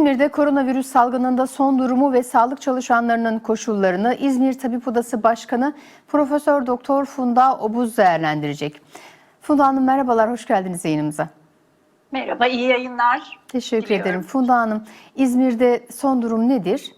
İzmir'de koronavirüs salgınında son durumu ve sağlık çalışanlarının koşullarını İzmir Tabip Odası Başkanı Profesör Doktor Funda Obuz değerlendirecek. Funda Hanım merhabalar, hoş geldiniz yayınımıza. Merhaba, iyi yayınlar. Teşekkür Diliyorum. ederim. Funda Hanım, İzmir'de son durum nedir?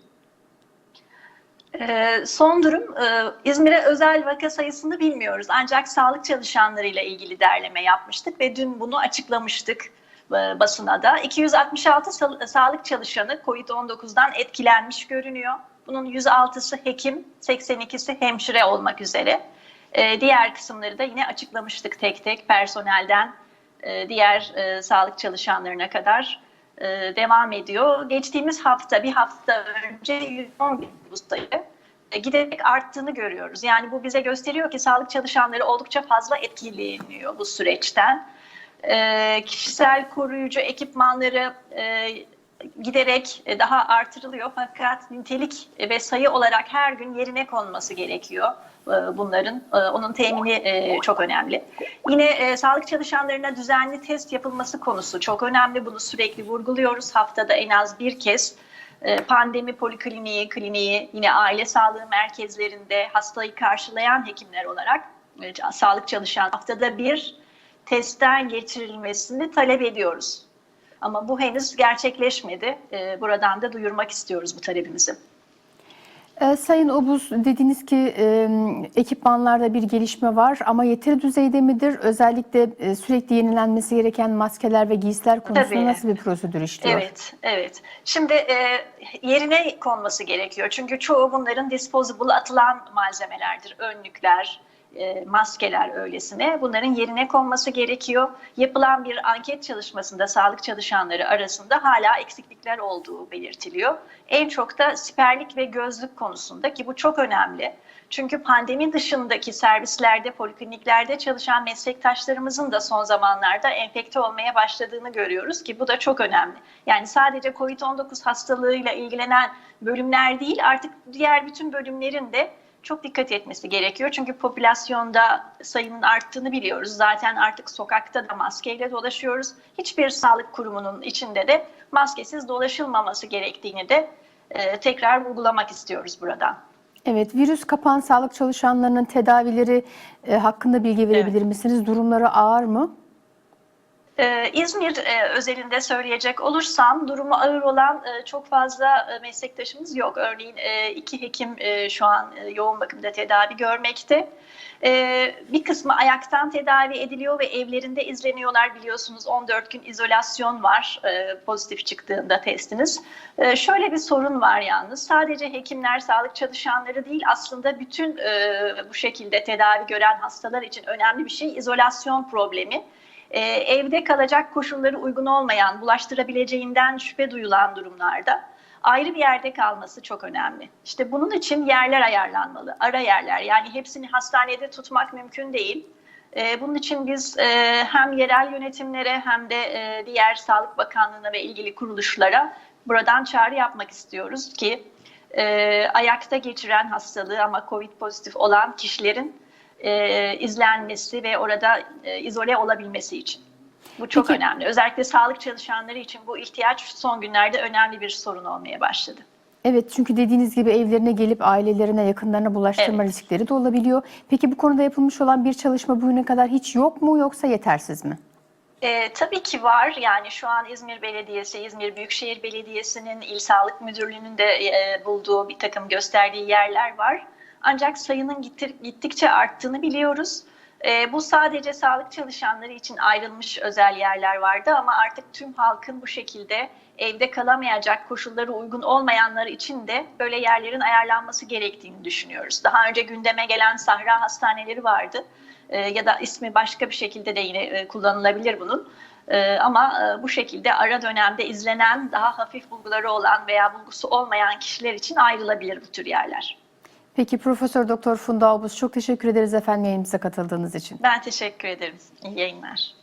Ee, son durum, e, İzmir'e özel vaka sayısını bilmiyoruz. Ancak sağlık çalışanlarıyla ilgili derleme yapmıştık ve dün bunu açıklamıştık basına da. 266 sa- sağlık çalışanı COVID-19'dan etkilenmiş görünüyor. Bunun 106'sı hekim, 82'si hemşire olmak üzere. E, diğer kısımları da yine açıklamıştık tek tek personelden e, diğer e, sağlık çalışanlarına kadar e, devam ediyor. Geçtiğimiz hafta, bir hafta önce 110 bin bu sayı e, giderek arttığını görüyoruz. Yani bu bize gösteriyor ki sağlık çalışanları oldukça fazla etkileniyor bu süreçten. E, kişisel koruyucu ekipmanları e, giderek e, daha artırılıyor fakat nitelik ve sayı olarak her gün yerine konması gerekiyor e, bunların. E, Onun temini e, çok önemli. Yine e, sağlık çalışanlarına düzenli test yapılması konusu çok önemli. Bunu sürekli vurguluyoruz. Haftada en az bir kez e, pandemi polikliniği, kliniği, yine aile sağlığı merkezlerinde hastayı karşılayan hekimler olarak e, sağlık çalışan haftada bir testten geçirilmesini talep ediyoruz. Ama bu henüz gerçekleşmedi. E, Buradan da duyurmak istiyoruz bu talebimizi. Ee, Sayın Obuz, dediniz ki e, ekipmanlarda bir gelişme var ama yeteri düzeyde midir? Özellikle e, sürekli yenilenmesi gereken maskeler ve giysiler konusunda Tabii. nasıl bir prosedür işliyor? Evet, evet. Şimdi e, yerine konması gerekiyor. Çünkü çoğu bunların disposable atılan malzemelerdir. Önlükler, e, maskeler öylesine. Bunların yerine konması gerekiyor. Yapılan bir anket çalışmasında sağlık çalışanları arasında hala eksiklikler olduğu belirtiliyor. En çok da siperlik ve gözlük konusunda ki bu çok önemli. Çünkü pandemi dışındaki servislerde, polikliniklerde çalışan meslektaşlarımızın da son zamanlarda enfekte olmaya başladığını görüyoruz ki bu da çok önemli. Yani sadece COVID-19 hastalığıyla ilgilenen bölümler değil artık diğer bütün bölümlerin de çok dikkat etmesi gerekiyor. Çünkü popülasyonda sayının arttığını biliyoruz. Zaten artık sokakta da maskeyle dolaşıyoruz. Hiçbir sağlık kurumunun içinde de maskesiz dolaşılmaması gerektiğini de e, tekrar vurgulamak istiyoruz buradan. Evet, virüs kapan sağlık çalışanlarının tedavileri e, hakkında bilgi verebilir Evet. misiniz? Durumları ağır mı? Ee, İzmir e, özelinde söyleyecek olursam durumu ağır olan e, çok fazla e, meslektaşımız yok. Örneğin iki hekim şu an yoğun bakımda tedavi görmekte. Bir kısmı ayaktan tedavi ediliyor ve evlerinde izleniyorlar biliyorsunuz 14 gün izolasyon var pozitif çıktığında testiniz. Şöyle bir sorun var yalnız sadece hekimler, sağlık çalışanları değil aslında bütün bu şekilde tedavi gören hastalar için önemli bir şey izolasyon problemi e, evde kalacak koşulları uygun olmayan, bulaştırabileceğinden şüphe duyulan durumlarda ayrı bir yerde kalması çok önemli. İşte bunun için yerler ayarlanmalı, ara yerler. Yani hepsini hastanede tutmak mümkün değil. E, bunun için biz e, hem yerel yönetimlere hem de e, diğer Sağlık Bakanlığı'na ve ilgili kuruluşlara buradan çağrı yapmak istiyoruz ki e, ayakta geçiren hastalığı ama COVID pozitif olan kişilerin e, izlenmesi ve orada e, izole olabilmesi için. Bu çok Peki. önemli. Özellikle sağlık çalışanları için bu ihtiyaç son günlerde önemli bir sorun olmaya başladı. Evet, çünkü dediğiniz gibi evlerine gelip ailelerine, yakınlarına bulaştırma Evet. riskleri de olabiliyor. Peki bu konuda yapılmış olan bir çalışma bugüne kadar hiç yok mu yoksa yetersiz mi? E, tabii ki var. Yani şu an İzmir Belediyesi, İzmir Büyükşehir Belediyesi'nin İl Sağlık Müdürlüğü'nün de e, bulduğu bir takım gösterdiği yerler var. Ancak sayının gittir, gittikçe arttığını biliyoruz. E, bu sadece sağlık çalışanları için ayrılmış özel yerler vardı ama artık tüm halkın bu şekilde evde kalamayacak koşulları uygun olmayanlar için de böyle yerlerin ayarlanması gerektiğini düşünüyoruz. Daha önce gündeme gelen sahra hastaneleri vardı. E, ya da ismi başka bir şekilde de yine e, kullanılabilir bunun. E, ama e, bu şekilde ara dönemde izlenen daha hafif bulguları olan veya bulgusu olmayan kişiler için ayrılabilir bu tür yerler. Peki Profesör Doktor Funda Obuz çok teşekkür ederiz efendim yayınımıza katıldığınız için. Ben teşekkür ederim. İyi yayınlar.